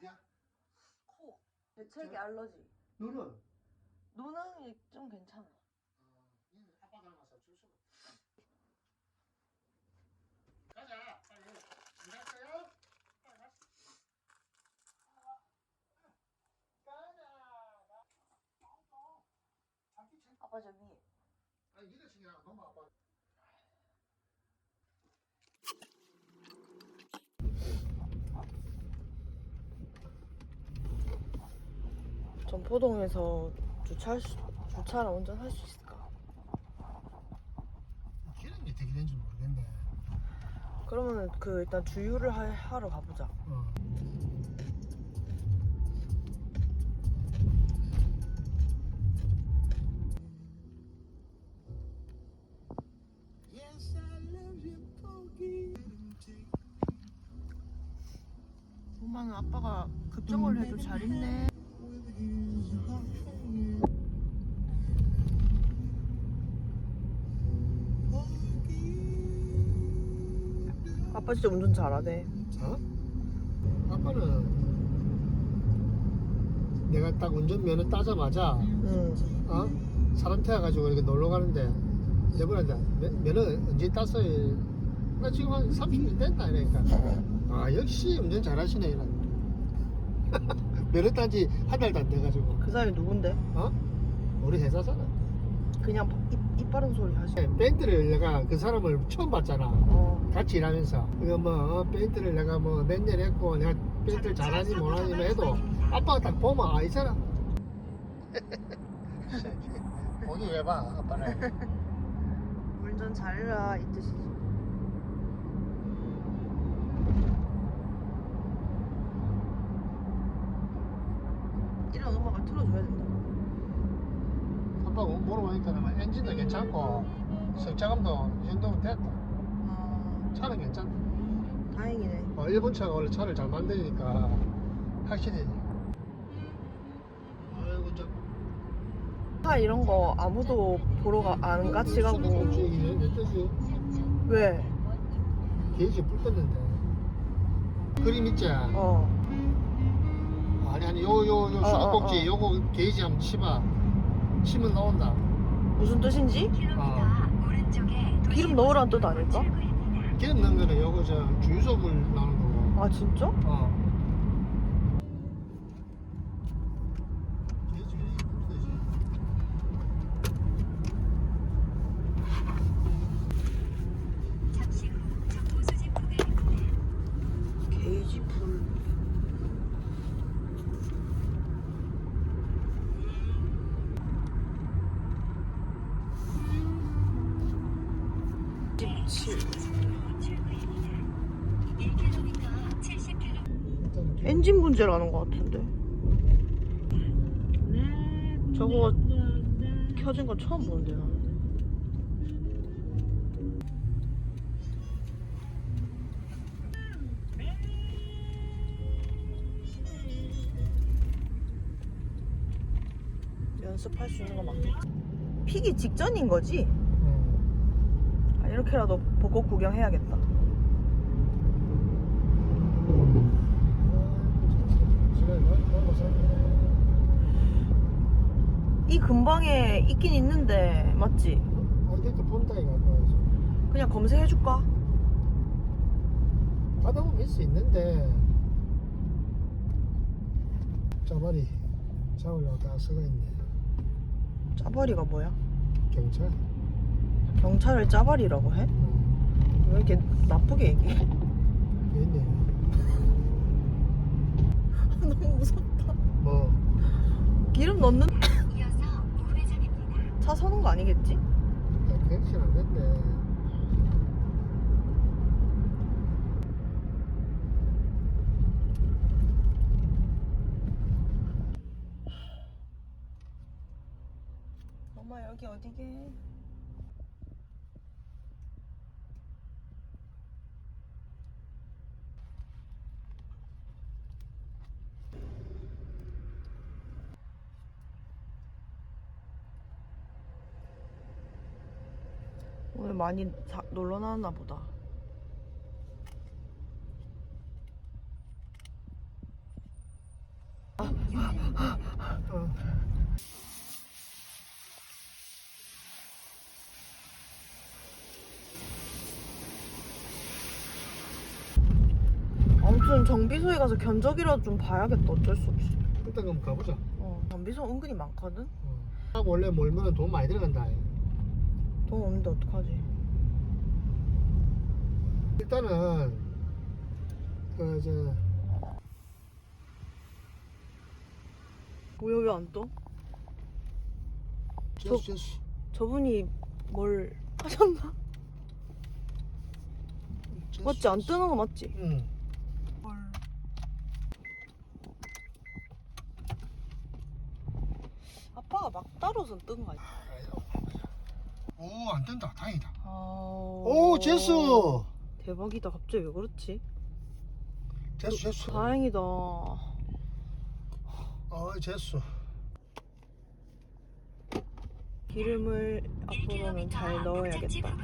뭐냐? 코. 대체기 저- 알러지. 너는? 노는 좀 괜찮아. 어, 얘는 아빠 닮아서 줄 수가 없어. 가자, 빨리. 빨리 가자. 아빠 저 위에. 아니, 니가 챙겨라. 너무 아빠. 전포동에서 주차할 수, 주차랑 운전할 수 있을까? 기름이 어떻게 되는지 모르겠네. 그러면은 그 일단 주유를 하, 하러 가보자. 어. 엄마는 아빠가 급정거를 해도 잘 있네. 아빠 진짜 운전 잘하네. 어? 아빠는 내가 딱 운전면허 따자마자 응. 어? 사람 태워가지고 이렇게 놀러 가는데 여보한테 면- 면허 언제 땄어요? 나 지금 한 30년 됐다 이러니까 아 역시 운전 잘하시네 이런 면허 딴지 한 달도 안 돼가지고 그 사람이 누군데? 어? 우리 회사잖아 그냥 입, 입 바른 소리 하시. 밴드를 내가 그 사람을 처음 봤잖아 어. 같이 일하면서 이거 뭐 어, 밴드를 내가 뭐 몇 년 했고 내가 밴드를 잘하니 못하니 뭐 해도 아빠가 딱 보면 아 이 사람 오늘 왜봐 아빠를 운전 잘해라 이 뜻이지. 이런 음악을 틀어줘야 된다. 아빠 물어보니까 엔진도 괜찮고 승차감도 이 정도면 됐다 아, 차는 괜찮다 다행이네. 어, 일본 차가 원래 차를 잘 만드니까 확실히 아이고 저 차 이런 거 아무도 보러 가, 안 같이 가고. 뜻이 왜? 게이지 불 껐는데 그림 있지? 어. 아니 아니 요 요요 어, 수도꼭지 어, 어. 요거 게이지 한번 치봐 치면 나온다 무슨 뜻인지? 어. 기름 넣으라는 뜻 아닐까? 기름 넣은 거는 요거 저 주유소 물 나오는 거고 아 진짜? 어. 7. 엔진 문제라는 것 같은데. 저거 켜진 건 처음 보는데 나. 연습할 수 있는 거 맞겠지? 피기 직전인 거지? 이렇게라도 벚꽃 구경해야겠다. 이 근방에 있긴 있는데 맞지? 본다 그냥 검색해줄까? 가다 보면 있을 수 있는데 짜발이 잡으려고 다 쓰고 있네 짜바리가 뭐야? 경찰 경찰을 짜바리라고 해? 음, 왜 이렇게 나쁘게 얘기해? 있네 너무 무섭다. 뭐 기름 넣는 차 서는 거 아니겠지? 객실 안 됐네 엄마 여기 어디게? 오늘 많이 자- 놀러 나왔나 보다. 어. 아무튼 정비소에 가서 견적이라도 좀 봐야겠다. 어쩔 수 없이. 일단 그럼 가보자. 어, 정비소 은근히 많거든. 어. 아, 원래 몰면 돈 많이 들어간다. 돈 없는데 어떡하지? 일단은 그저 뭐야 왜 안 떠? 제수 저분이 뭘 하셨나? 맞지? 안. 뜨는 거 맞지? 응. 헐. 아빠가 막 따로서 뜬거 아니야? 오 안 뜬다. 다행이다. 아... 오 제수 대박이다. 갑자기 왜 그렇지? 제수 제수. 다행이다. 어 제수. 기름을 앞으로는 잘 넣어야겠다.